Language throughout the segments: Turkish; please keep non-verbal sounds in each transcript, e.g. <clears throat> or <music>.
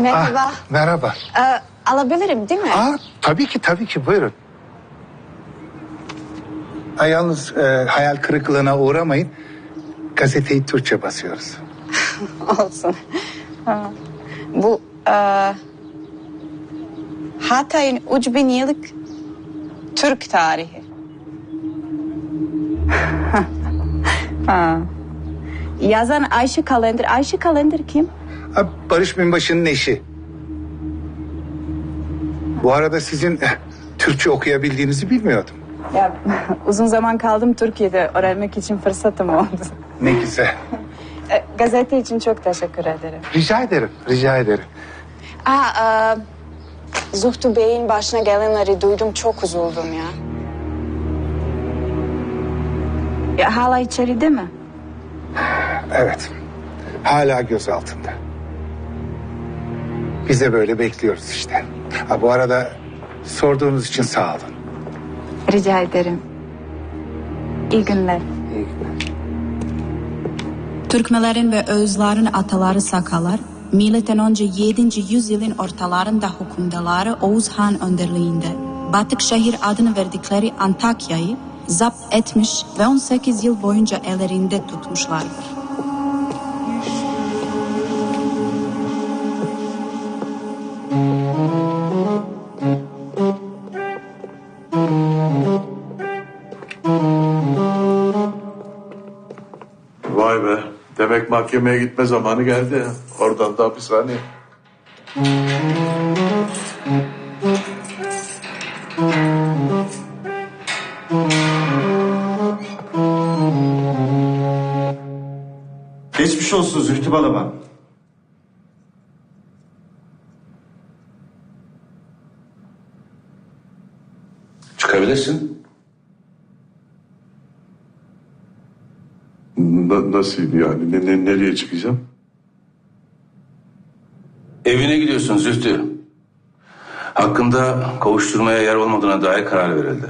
Merhaba. Ah, merhaba. Ee, alabilirim değil mi? Aa, tabii ki tabii ki buyurun. Ha, yalnız e, hayal kırıklığına uğramayın. Gazeteyi Türkçe basıyoruz. <laughs> Olsun. Ha. Bu e, Hatay'ın 3000 yıllık Türk tarihi. <laughs> ha. Yazan Ayşe Kalender. Ayşe Kalender kim? Ha, Barış Binbaşı'nın eşi. Bu arada sizin eh, Türkçe okuyabildiğinizi bilmiyordum. Ya <laughs> uzun zaman kaldım Türkiye'de. Öğrenmek için fırsatım oldu. Ne güzel. <laughs> E, gazete için çok teşekkür ederim. Rica ederim, rica ederim. Aa, e, Zuhtu Bey'in başına gelenleri duydum çok üzüldüm ya. ya hala içeride mi? Evet. Hala göz altında. Biz de böyle bekliyoruz işte. Ha, bu arada sorduğunuz için sağ olun. Rica ederim. İyi günler. İyi günler. Türkmelerin ve Özlerin ataları Sakalar, milattan önce 7. yüzyılın ortalarında hükümdarları Oğuz Han önderliğinde Batık şehir adını verdikleri Antakya'yı zapt etmiş ve 18 yıl boyunca ellerinde tutmuşlardır. Vay be. Demek mahkemeye gitme zamanı geldi. Oradan da hapishaneye. Geçmiş olsun Zühtü Balaban. Çıkabilirsin. Na- nasıl yani? Ne, ne- nereye çıkacağım? Evine gidiyorsun Zühtü. Hakkında kovuşturmaya yer olmadığına dair karar verildi.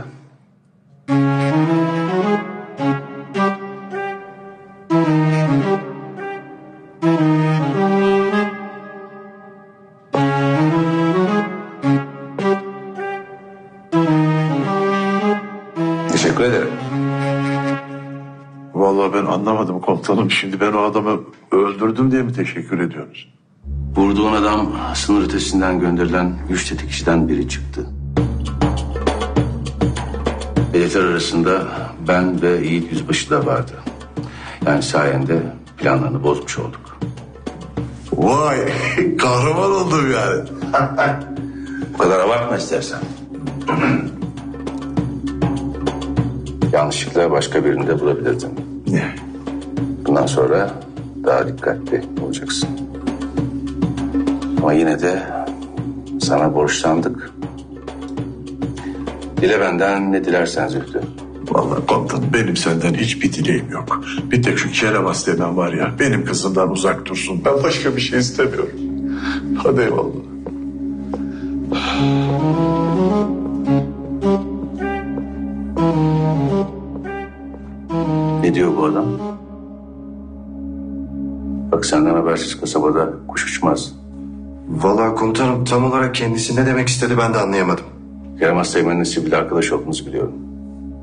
Ben anlamadım komutanım. Şimdi ben o adamı öldürdüm diye mi teşekkür ediyorsunuz? Vurduğun adam sınır ötesinden gönderilen güç tetikçiden biri çıktı. Hedefler arasında ben ve Yiğit Yüzbaşı da vardı. Yani sayende planlarını bozmuş olduk. Vay <laughs> kahraman oldum yani. <laughs> Bu kadar abartma istersen. <clears throat> Yanlışlıkla başka birini de bulabilirdin. Ne? Bundan sonra daha dikkatli olacaksın. Ama yine de sana borçlandık. Dile benden ne dilersen Zühtü. Vallahi komutanım benim senden hiçbir dileğim yok. Bir tek şu Kerevas denen var ya benim kızımdan uzak dursun. Ben başka bir şey istemiyorum. Hadi eyvallah. Ne diyor bu adam? Bak senden habersiz kasabada kuş uçmaz. Vallahi komutanım tam olarak kendisi ne demek istedi ben de anlayamadım. Kerem Asteğmen'in sivil arkadaş olduğunuzu biliyorum.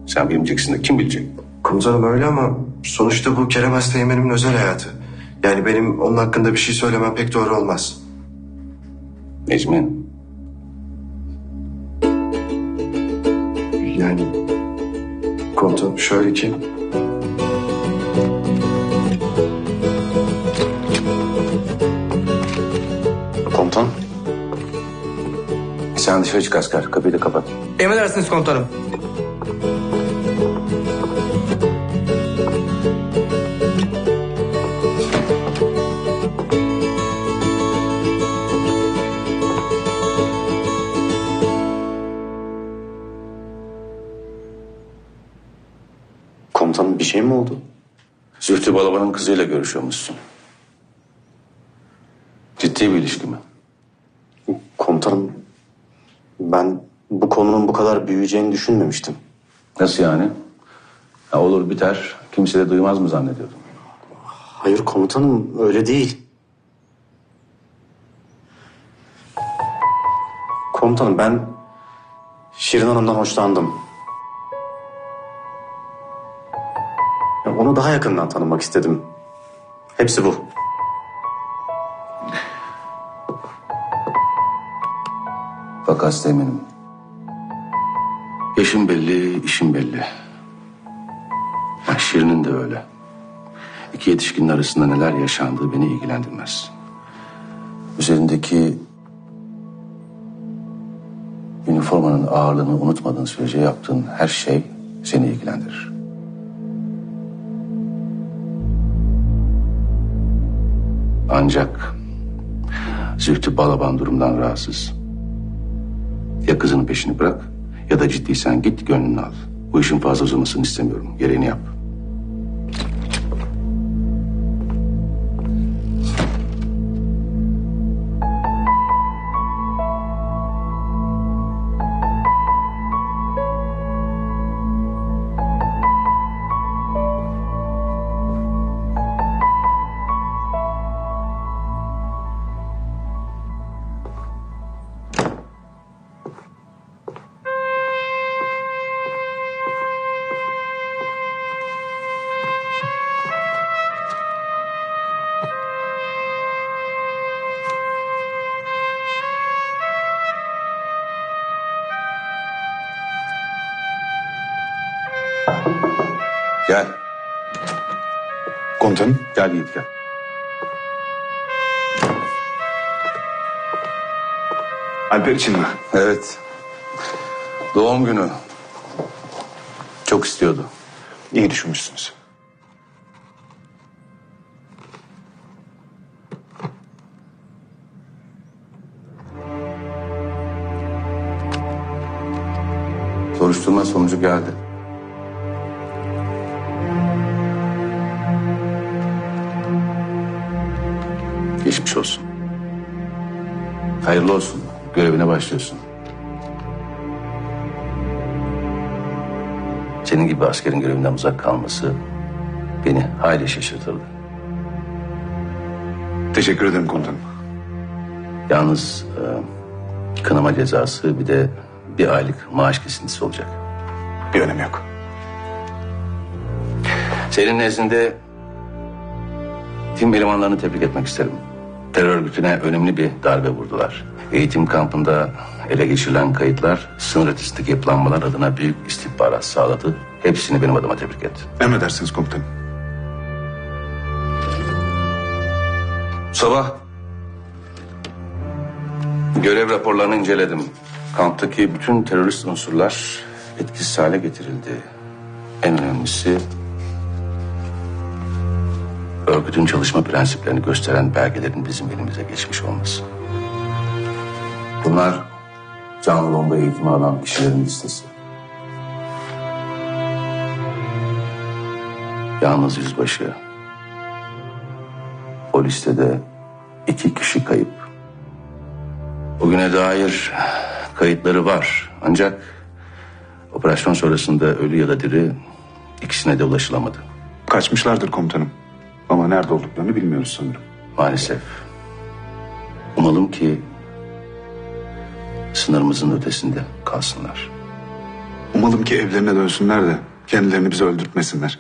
Sen bilmeyeceksin de kim bilecek? Komutanım öyle ama sonuçta bu Kerem Asteğmen'imin özel hayatı. Yani benim onun hakkında bir şey söylemem pek doğru olmaz. Necmi, Yani komutanım şöyle ki Komutan. Sen dışarı çık asker. Kapıyı da kapat. Emredersiniz komutanım. Komutanım bir şey mi oldu? Zühtü Balaban'ın kızıyla görüşüyormuşsun. Ciddi bir ilişki mi? Komutanım ben bu konunun bu kadar büyüyeceğini düşünmemiştim. Nasıl yani? Ha, olur biter. Kimse de duymaz mı zannediyordun? Hayır komutanım öyle değil. Komutanım ben Şirin Hanım'dan hoşlandım. Ya onu daha yakından tanımak istedim. Hepsi bu. Fakat Teğmen'im. Yaşım belli, işim belli. Ya Şirin'in de öyle. İki yetişkinin arasında neler yaşandığı beni ilgilendirmez. Üzerindeki üniformanın ağırlığını unutmadığın sürece yaptığın her şey seni ilgilendirir. Ancak Zühtü Balaban durumdan rahatsız. Ya kızının peşini bırak ya da ciddiysen git gönlünü al. Bu işin fazla uzamasını istemiyorum. Gereğini yap. Gel. Komutanım. Gel Yiğit gel. Alper için mi? Evet. Doğum günü. Çok istiyordu. İyi düşünmüşsünüz. Soruşturma sonucu geldi. Geçmiş olsun. Hayırlı olsun. Görevine başlıyorsun. Senin gibi askerin görevinden uzak kalması beni hayli şaşırtırdı. Teşekkür ederim komutanım. Yalnız e, kınama cezası bir de bir aylık maaş kesintisi olacak. Bir önemi yok. Senin nezdinde tim elemanlarını tebrik etmek isterim. Terör örgütüne önemli bir darbe vurdular. Eğitim kampında ele geçirilen kayıtlar sınır ötesindeki yapılanmalar adına büyük istihbarat sağladı. Hepsini benim adıma tebrik et. Emredersiniz komutanım. Sabah görev raporlarını inceledim. Kamptaki bütün terörist unsurlar etkisiz hale getirildi. En önemlisi örgütün çalışma prensiplerini gösteren belgelerin bizim elimize geçmiş olması. Bunlar canlı bomba eğitimi alan kişilerin listesi. Yalnız yüzbaşı. O listede iki kişi kayıp. Bugüne dair kayıtları var. Ancak operasyon sonrasında ölü ya da diri ikisine de ulaşılamadı. Kaçmışlardır komutanım. Ama nerede olduklarını bilmiyoruz sanırım. Maalesef. Umalım ki sınırımızın ötesinde kalsınlar. Umalım ki evlerine dönsünler de kendilerini bize öldürtmesinler.